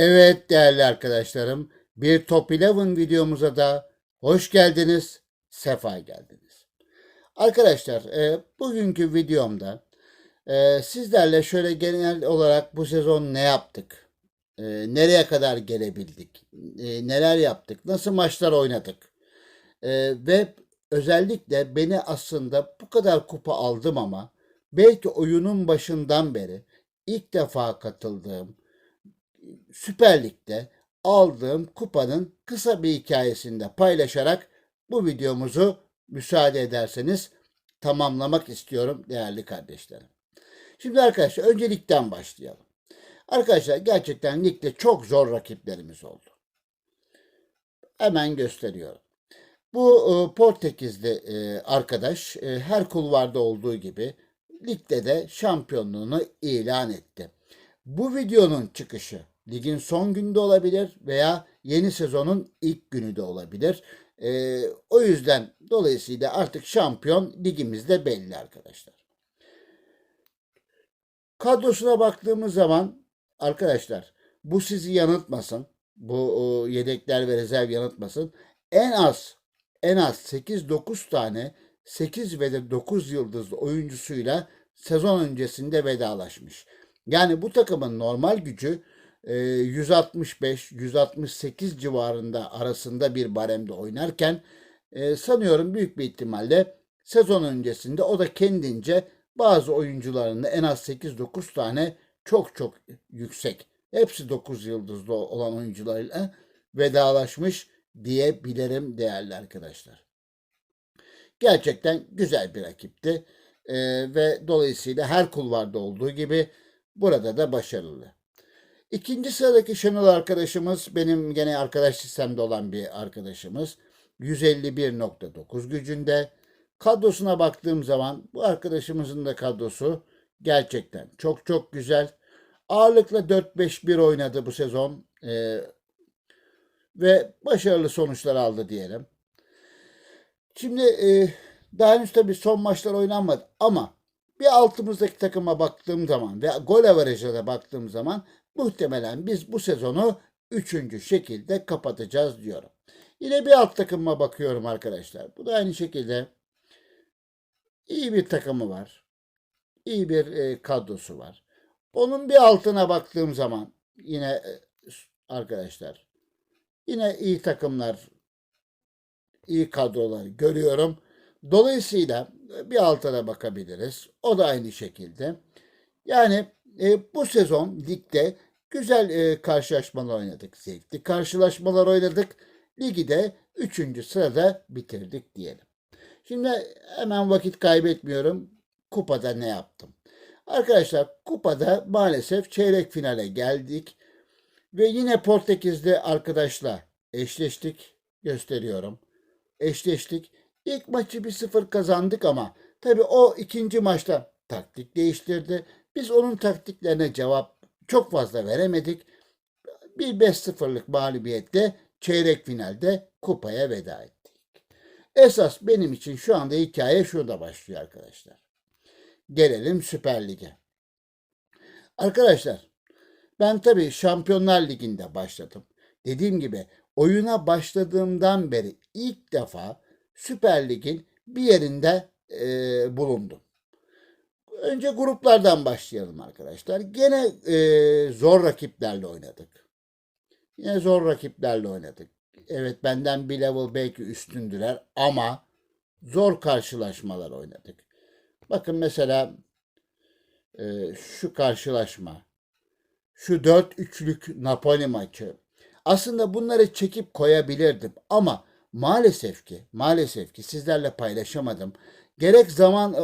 Evet değerli arkadaşlarım, bir Top 11 videomuza da hoş geldiniz, sefa geldiniz. Arkadaşlar, e, bugünkü videomda e, sizlerle şöyle genel olarak bu sezon ne yaptık, e, nereye kadar gelebildik, e, neler yaptık, nasıl maçlar oynadık? E, ve özellikle beni aslında bu kadar kupa aldım ama belki oyunun başından beri ilk defa katıldığım Süper Lig'de aldığım kupanın kısa bir hikayesini de paylaşarak bu videomuzu müsaade ederseniz tamamlamak istiyorum değerli kardeşlerim. Şimdi arkadaşlar öncelikten başlayalım. Arkadaşlar gerçekten ligde çok zor rakiplerimiz oldu. Hemen gösteriyorum. Bu e, Portekizli e, arkadaş e, her kulvarda olduğu gibi ligde de şampiyonluğunu ilan etti. Bu videonun çıkışı ligin son günde olabilir veya yeni sezonun ilk günü de olabilir. Ee, o yüzden dolayısıyla artık şampiyon ligimizde belli arkadaşlar. Kadrosuna baktığımız zaman arkadaşlar bu sizi yanıltmasın. Bu o, yedekler ve rezerv yanıltmasın. En az en az 8-9 tane 8 ve de 9 yıldızlı oyuncusuyla sezon öncesinde vedalaşmış. Yani bu takımın normal gücü 165-168 civarında arasında bir baremde oynarken e, sanıyorum büyük bir ihtimalle sezon öncesinde o da kendince bazı oyuncularını en az 8-9 tane çok çok yüksek hepsi 9 yıldızlı olan oyuncularıyla vedalaşmış diyebilirim değerli arkadaşlar. Gerçekten güzel bir rakipti ee, ve dolayısıyla her kulvarda olduğu gibi burada da başarılı. İkinci sıradaki Şenol arkadaşımız benim gene arkadaş sistemde olan bir arkadaşımız. 151.9 gücünde. Kadrosuna baktığım zaman bu arkadaşımızın da kadrosu gerçekten çok çok güzel. Ağırlıkla 4-5-1 oynadı bu sezon ee, ve başarılı sonuçlar aldı diyelim. Şimdi e, daha henüz tabii son maçlar oynanmadı ama bir altımızdaki takıma baktığım zaman ve gol averajına baktığım zaman muhtemelen biz bu sezonu üçüncü şekilde kapatacağız diyorum. Yine bir alt takıma bakıyorum arkadaşlar. Bu da aynı şekilde iyi bir takımı var. İyi bir e, kadrosu var. Onun bir altına baktığım zaman yine e, arkadaşlar yine iyi takımlar, iyi kadrolar görüyorum. Dolayısıyla bir altına bakabiliriz. O da aynı şekilde. Yani e, bu sezon ligde güzel e, karşılaşmalar oynadık. Zevkli karşılaşmalar oynadık. Ligi de 3. sırada bitirdik diyelim. Şimdi hemen vakit kaybetmiyorum. Kupada ne yaptım? Arkadaşlar kupada maalesef çeyrek finale geldik. Ve yine Portekiz'de arkadaşla eşleştik. Gösteriyorum. Eşleştik. İlk maçı 1-0 kazandık ama tabii o ikinci maçta taktik değiştirdi. Biz onun taktiklerine cevap çok fazla veremedik. Bir 5-0'lık mağlubiyetle çeyrek finalde kupaya veda ettik. Esas benim için şu anda hikaye şurada başlıyor arkadaşlar. Gelelim Süper Lig'e. Arkadaşlar ben tabii Şampiyonlar Ligi'nde başladım. Dediğim gibi oyuna başladığımdan beri ilk defa Süper Lig'in bir yerinde e, bulundum. Önce gruplardan başlayalım arkadaşlar. Gene e, zor rakiplerle oynadık. Yine zor rakiplerle oynadık. Evet benden bir level belki üstündüler ama zor karşılaşmalar oynadık. Bakın mesela e, şu karşılaşma, şu 4-3'lük Napoli maçı. Aslında bunları çekip koyabilirdim ama maalesef ki maalesef ki sizlerle paylaşamadım. Gerek zaman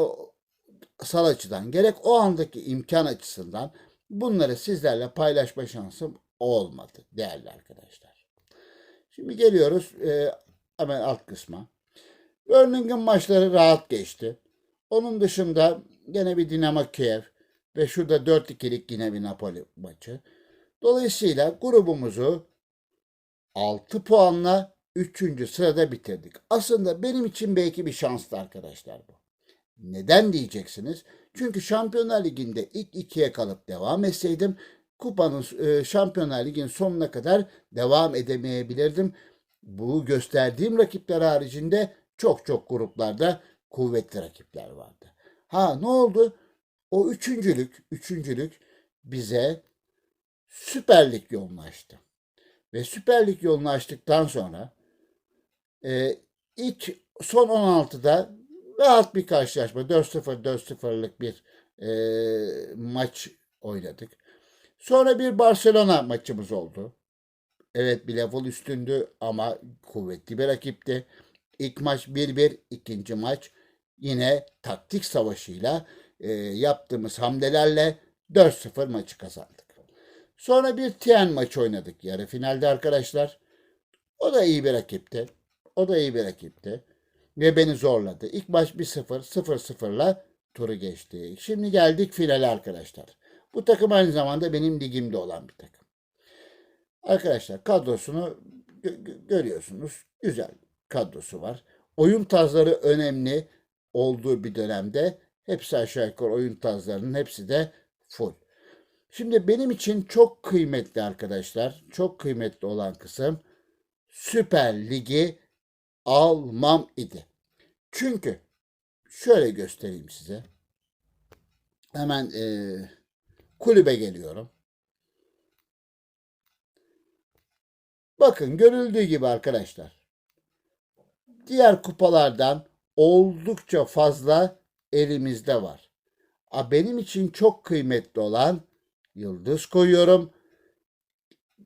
sal açıdan gerek o andaki imkan açısından bunları sizlerle paylaşma şansım olmadı değerli arkadaşlar. Şimdi geliyoruz e, hemen alt kısma. Birmingham maçları rahat geçti. Onun dışında gene bir Dinamo Kiev ve şurada 4-2'lik yine bir Napoli maçı. Dolayısıyla grubumuzu 6 puanla 3. sırada bitirdik. Aslında benim için belki bir şanslı arkadaşlar bu. Neden diyeceksiniz? Çünkü Şampiyonlar Ligi'nde ilk ikiye kalıp devam etseydim kupanın e, Şampiyonlar Ligi'nin sonuna kadar devam edemeyebilirdim. Bu gösterdiğim rakipler haricinde çok çok gruplarda kuvvetli rakipler vardı. Ha ne oldu? O üçüncülük, üçüncülük bize Süper Lig yolunu açtı. Ve Süper Lig yolunu açtıktan sonra e, ilk son 16'da rahat bir karşılaşma 4-0 4-0'lık bir e, maç oynadık. Sonra bir Barcelona maçımız oldu. Evet bir level üstündü ama kuvvetli bir rakipti. İlk maç 1-1, ikinci maç yine taktik savaşıyla e, yaptığımız hamlelerle 4-0 maçı kazandık. Sonra bir Tien maçı oynadık yarı finalde arkadaşlar. O da iyi bir rakipti. O da iyi bir rakipti. Ve beni zorladı. İlk maç 1-0, 0-0'la turu geçti. Şimdi geldik finale arkadaşlar. Bu takım aynı zamanda benim ligimde olan bir takım. Arkadaşlar kadrosunu gö- görüyorsunuz. Güzel kadrosu var. Oyun tarzları önemli olduğu bir dönemde hepsi aşağı yukarı oyun tarzlarının hepsi de full. Şimdi benim için çok kıymetli arkadaşlar, çok kıymetli olan kısım Süper Ligi almam idi. Çünkü şöyle göstereyim size. Hemen eee, kulübe geliyorum. Bakın görüldüğü gibi arkadaşlar. Diğer kupalardan oldukça fazla elimizde var. A, Benim için çok kıymetli olan yıldız koyuyorum.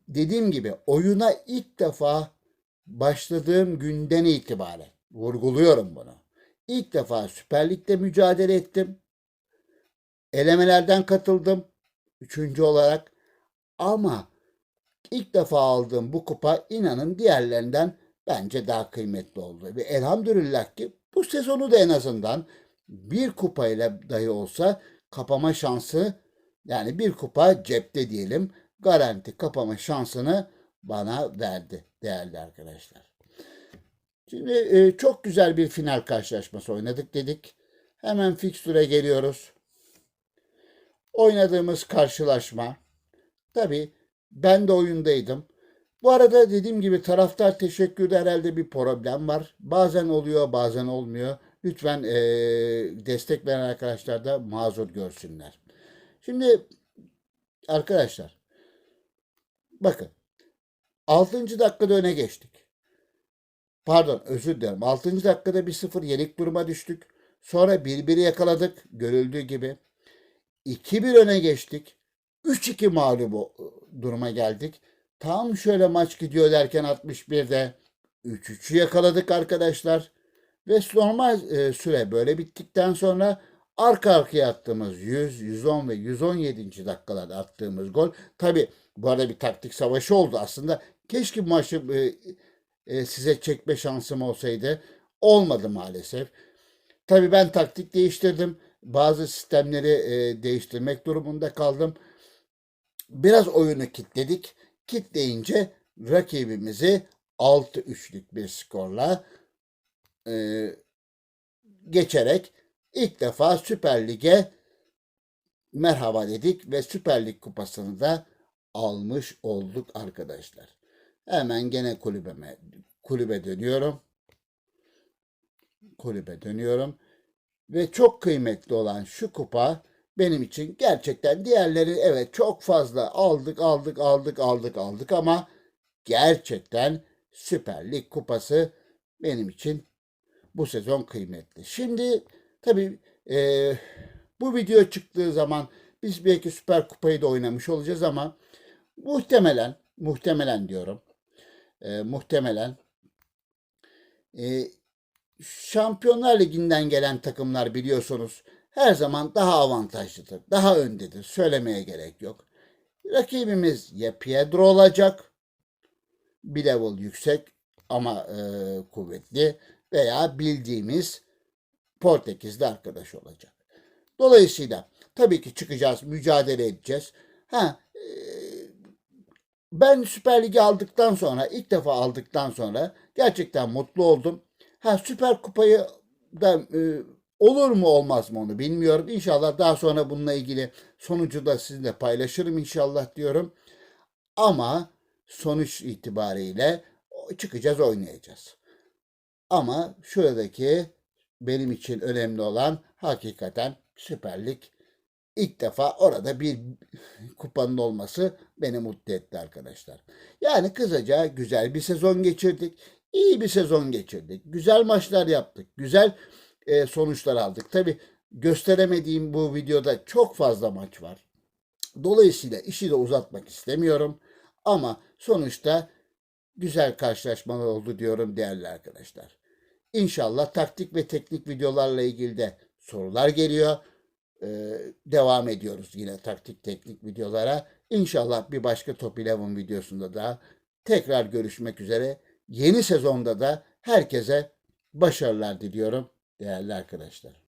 Dediğim gibi oyuna ilk defa başladığım günden itibaren vurguluyorum bunu. İlk defa Süper Lig'de mücadele ettim. Elemelerden katıldım. Üçüncü olarak. Ama ilk defa aldığım bu kupa inanın diğerlerinden bence daha kıymetli oldu. Ve elhamdülillah ki bu sezonu da en azından bir kupayla dahi olsa kapama şansı yani bir kupa cepte diyelim garanti kapama şansını bana verdi değerli arkadaşlar. Şimdi e, çok güzel bir final karşılaşması oynadık dedik. Hemen fikstüre geliyoruz. Oynadığımız karşılaşma. Tabii ben de oyundaydım. Bu arada dediğim gibi taraftar teşekkürde herhalde bir problem var. Bazen oluyor bazen olmuyor. Lütfen e, destek veren arkadaşlar da mazur görsünler. Şimdi arkadaşlar bakın 6. dakikada öne geçtik. Pardon özür dilerim. 6. dakikada 1-0 yenik duruma düştük. Sonra 1-1'i yakaladık görüldüğü gibi. 2-1 öne geçtik. 3-2 mağlup o- duruma geldik. Tam şöyle maç gidiyor derken 61'de 3-3'ü yakaladık arkadaşlar. Ve normal e, süre böyle bittikten sonra arka arkaya attığımız 100, 110 ve 117. dakikalarda attığımız gol. Tabi bu arada bir taktik savaşı oldu aslında. Keşke bu maçı e, e, size çekme şansım olsaydı. Olmadı maalesef. Tabii ben taktik değiştirdim. Bazı sistemleri e, değiştirmek durumunda kaldım. Biraz oyunu kitledik. Kitleyince rakibimizi 6-3'lük bir skorla e, geçerek ilk defa Süper Lig'e merhaba dedik ve Süper Lig kupasını da almış olduk arkadaşlar. Hemen gene kulübeme kulübe dönüyorum. Kulübe dönüyorum. Ve çok kıymetli olan şu kupa benim için gerçekten diğerleri evet çok fazla aldık aldık aldık aldık aldık ama gerçekten Süper Lig kupası benim için bu sezon kıymetli. Şimdi tabii e, bu video çıktığı zaman biz belki Süper Kupayı da oynamış olacağız ama muhtemelen muhtemelen diyorum e, muhtemelen e, Şampiyonlar Ligi'nden gelen takımlar biliyorsunuz her zaman daha avantajlıdır, daha öndedir. Söylemeye gerek yok. Rakibimiz ya Piedro olacak, bir level yüksek ama e, kuvvetli veya bildiğimiz Portekizli arkadaş olacak. Dolayısıyla tabii ki çıkacağız, mücadele edeceğiz. Ha, ben Süper Lig'i aldıktan sonra, ilk defa aldıktan sonra gerçekten mutlu oldum. Ha Süper Kupayı da e, Olur mu olmaz mı onu bilmiyorum. İnşallah daha sonra bununla ilgili sonucu da sizinle paylaşırım inşallah diyorum. Ama sonuç itibariyle çıkacağız oynayacağız. Ama şuradaki benim için önemli olan hakikaten Süper Lig ilk defa orada bir kupanın olması beni mutlu etti arkadaşlar. Yani kısaca güzel bir sezon geçirdik. İyi bir sezon geçirdik. Güzel maçlar yaptık. Güzel e, sonuçlar aldık. Tabi gösteremediğim bu videoda çok fazla maç var. Dolayısıyla işi de uzatmak istemiyorum. Ama sonuçta güzel karşılaşmalar oldu diyorum değerli arkadaşlar. İnşallah taktik ve teknik videolarla ilgili de sorular geliyor. Devam ediyoruz yine taktik teknik videolara. İnşallah bir başka Top 11 videosunda da tekrar görüşmek üzere. Yeni sezonda da herkese başarılar diliyorum değerli arkadaşlar.